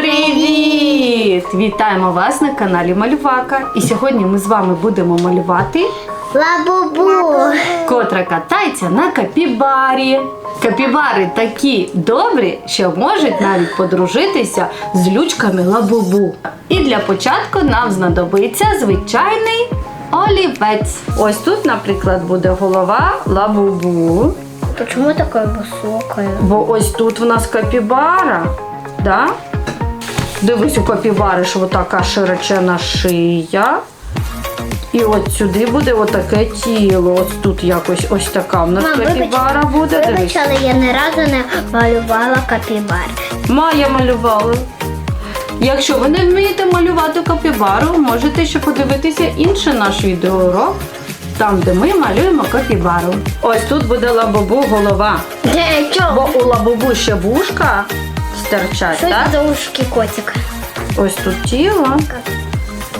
Привіт! Вітаємо вас на каналі Малювака. І сьогодні ми з вами будемо малювати, Лабубу. котра катається на капібарі. Капібари такі добрі, що можуть навіть подружитися з лючками лабубу. І для початку нам знадобиться звичайний олівець. Ось тут, наприклад, буде голова лабубу. Почему такая высокая? Бо ось тут в нас капібара. Да? Дивись у капібари, що така широчена шия. І от сюди буде отаке тіло. Ось тут якось ось така в нас Мам, вибач- капібара буде. Дивись. Вибач, але я ні разу не малювала капібар. Майя малювала. Якщо ви не вмієте малювати капібару, можете ще подивитися інший наш відеоурок, там, де ми малюємо капібару. Ось тут буде лабобу голова. Де Бо у лабобу ще вушка стирчать, Що так? за ушки котика? Ось тут тіло.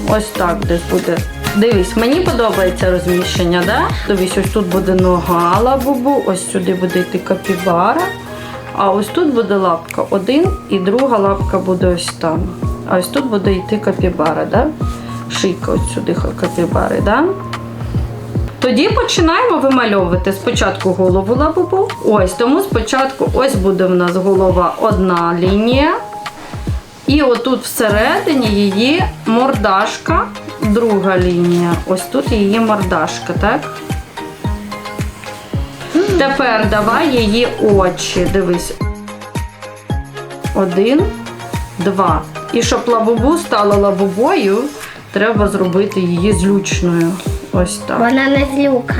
Ось так десь буде. Дивись, мені подобається розміщення, да? Дивись, ось тут буде нога лабубу, ось сюди буде йти капібара. А ось тут буде лапка один і друга лапка буде ось там. А ось тут буде йти капібара, да? Шийка ось сюди капібари, да? Тоді починаємо вимальовувати спочатку голову лабубу. Ось тому спочатку ось буде в нас голова одна лінія. І отут всередині її мордашка, друга лінія. Ось тут її мордашка, так? Тепер давай її очі. Дивись. Один, два. І щоб лабубу стала лабубою, треба зробити її злючною. Ось так. Вона не злюка.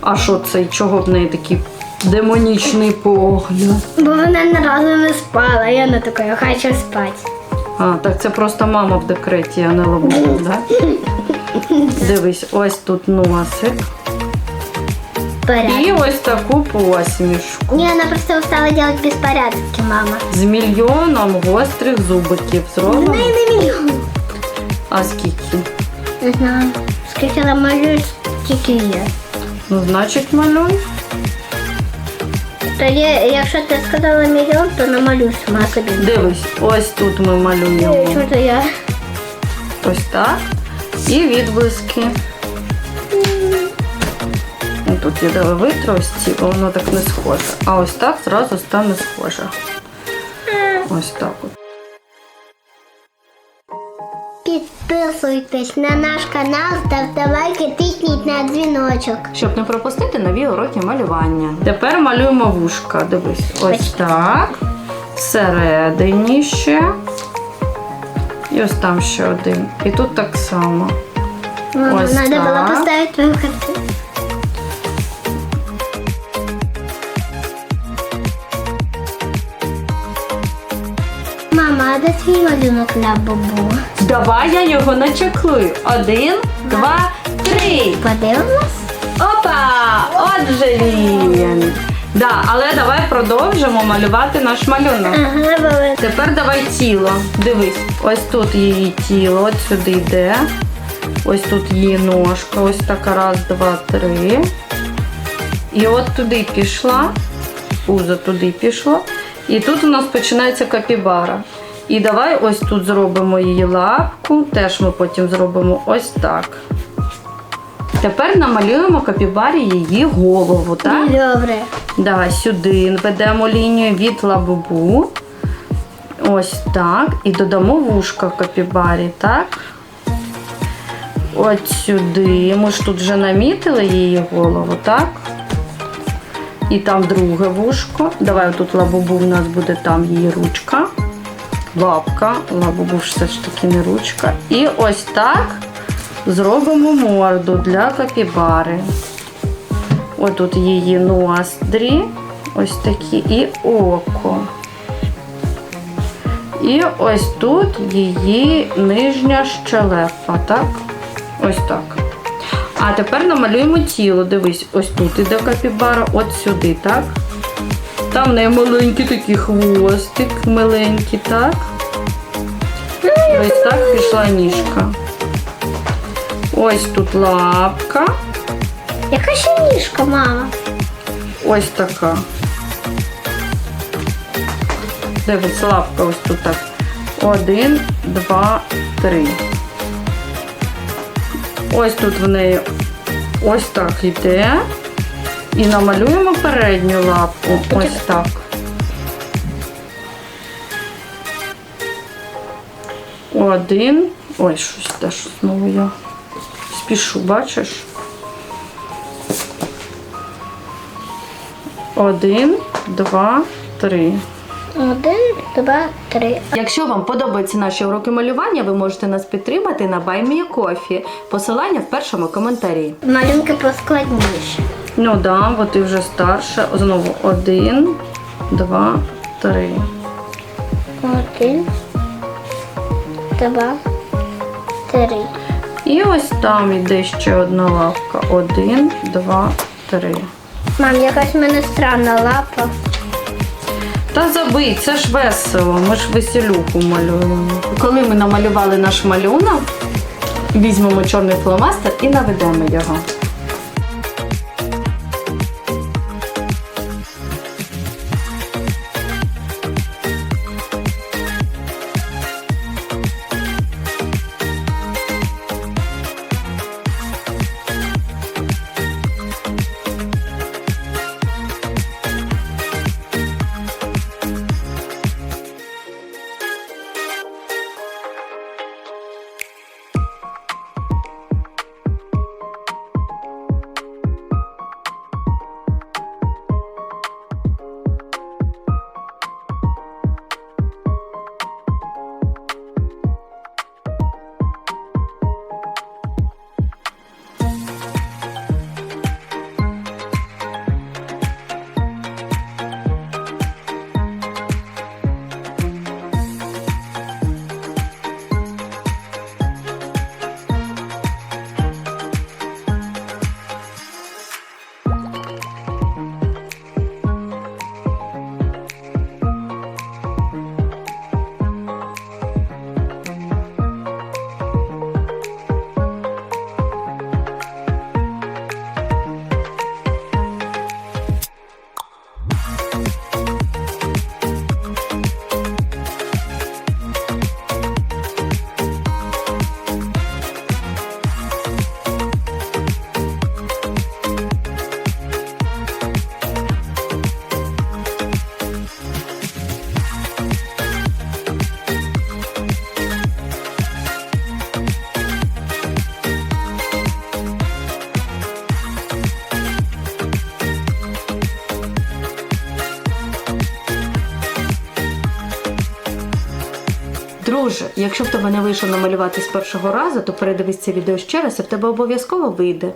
А що це? Чого в неї такий демонічний погляд? Бо вона ні разу не спала. Я не така, я хочу спати. А, так це просто мама в декреті, а не лабубу, да? Дивись, ось тут носик. Порядок. І ось таку посмішку. Не, она просто устала делать беспорядки, мама. З мільйоном гострих зубиків зроблено. Не на миллион. А скільки? Не знаю. Я малюю, скільки є. Ну, значить, малюй. Тоді, якщо ти сказала мільйон, то намалюю сама собі. Дивись, ось тут ми малюємо. Що то я? Ось так. І відблиски. Тут я дала бо воно так не схоже. А ось так зразу стане схоже. Ось так от. Підписуйтесь на наш канал, ставте лайки, тисніть на дзвіночок. Щоб не пропустити нові уроки малювання. Тепер малюємо вушка. Дивись, ось так. Всередині ще. І ось там ще один. І тут так само. Мама, Ось надо було поставити твою картину. Мама, а де твій малюнок на бабу? Давай я його начеклую. Один, два, три. Подивимось? Опа! Отже він. Да, але давай продовжимо малювати наш малюнок. Ага. Тепер давай тіло. Дивись, ось тут її тіло, от сюди йде. Ось тут її ножка, ось така раз, два, три. І от туди пішла, пузо туди пішло. І тут у нас починається капібара. І давай ось тут зробимо її лапку, теж ми потім зробимо ось так. Тепер намалюємо капібарі її голову, так? Добре. Давай сюди ведемо лінію від лабубу. Ось так. І додамо вушка капібарі, так? От сюди. Ми ж тут вже намітили її голову, так? І там друге вушко. Давай тут лабубу в нас буде там її ручка. Лапка. Ж все ж таки не ручка. І ось так зробимо морду для капібари. Отут її ноздрі, ось такі, і око. І ось тут її нижня щелепа, так? Ось так. А тепер намалюємо тіло. Дивись, ось тут іде капібара, от сюди, так? Там в неї маленький такий хвостик, миленький, так? Ось так пішла ніжка. Ось тут лапка. Яка ще ніжка, мама? Ось така. Дивись, лапка ось тут так. Один, два, три. Ось тут в неї ось так йде. І намалюємо передню лапку. Ось так. Один. Ой, щось теж знову я спішу, бачиш? Один, два, три. Один, два, три. Якщо вам подобаються наші уроки малювання, ви можете нас підтримати на BuyMeACoffee. Посилання в першому коментарі. Малюнки поскладніше. Ну да, бо ти вже старша. Знову один, два, три. Один, два, три. І ось там іде ще одна лапка. Один, два, три. Мам, якась в мене странна лапа. Та забий, це ж весело. Ми ж веселюху малюємо. Коли ми намалювали наш малюнок, візьмемо чорний фломастер і наведемо його. Друже, якщо в тебе не вийшло намалювати з першого разу, то передивись це відео ще раз, і в тебе обов'язково вийде.